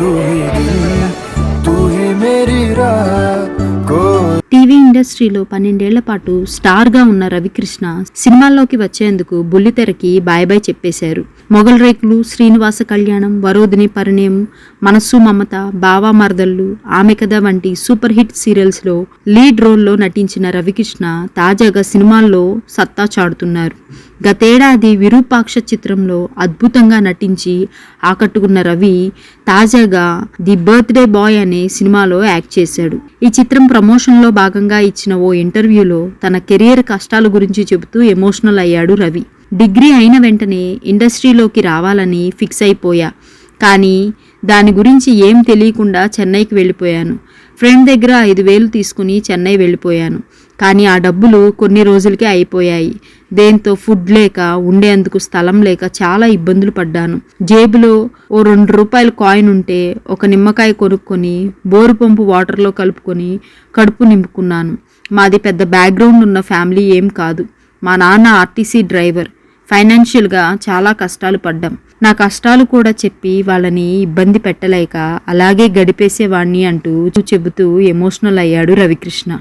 तू ही दिल तू ही मेरी राह को టీవీ ఇండస్ట్రీలో పన్నెండేళ్ళ పాటు స్టార్గా ఉన్న రవికృష్ణ సినిమాల్లోకి వచ్చేందుకు బుల్లితెరకి బాయ్ బాయ్ చెప్పేశారు. మొగల్ రేకులు శ్రీనివాస కళ్యాణం వరోధిని పరిణయం మనస్సు మమత బావా మరదళ్ళు ఆమె కథ వంటి సూపర్ హిట్ సీరియల్స్లో లీడ్ రోల్లో నటించిన రవికృష్ణ తాజాగా సినిమాల్లో సత్తా చాటుతున్నారు. గతేడాది విరూపాక్ష చిత్రంలో అద్భుతంగా నటించి ఆకట్టుకున్న రవి తాజాగా ది బర్త్డే బాయ్ అనే సినిమాలో యాక్ట్ చేశాడు. ఈ చిత్రం ప్రమోషన్లో భాగంగా ఇచ్చిన ఓ ఇంటర్వ్యూలో తన కెరియర్ కష్టాల గురించి చెబుతూ ఎమోషనల్ అయ్యాడు రవి. డిగ్రీ అయిన వెంటనే ఇండస్ట్రీలోకి రావాలని ఫిక్స్ అయిపోయా. కానీ దాని గురించి ఏం తెలియకుండా చెన్నైకి వెళ్ళిపోయాను. ఫ్రెండ్ దగ్గర ఐదు వేలు తీసుకుని చెన్నై వెళ్ళిపోయాను. కానీ ఆ డబ్బులు కొన్ని రోజులకే అయిపోయాయి. దేంతో ఫుడ్ లేక ఉండేందుకు స్థలం లేక చాలా ఇబ్బందులు పడ్డాను. జేబులో ఓ రెండు రూపాయల కాయిన్ ఉంటే ఒక నిమ్మకాయ కొనుక్కొని బోరు పంపు వాటర్లో కలుపుకొని కడుపు నింపుకున్నాను. మాది పెద్ద బ్యాక్గ్రౌండ్ ఉన్న ఫ్యామిలీ ఏం కాదు. మా నాన్న ఆర్టీసీ డ్రైవర్. ఫైనాన్షియల్గా చాలా కష్టాలు పడ్డాం. నా కష్టాలు కూడా చెప్పి వాళ్ళని ఇబ్బంది పెట్టలేక అలాగే గడిపేసేవాణ్ణి అంటూ చెబుతూ ఎమోషనల్ అయ్యాడు రవికృష్ణ.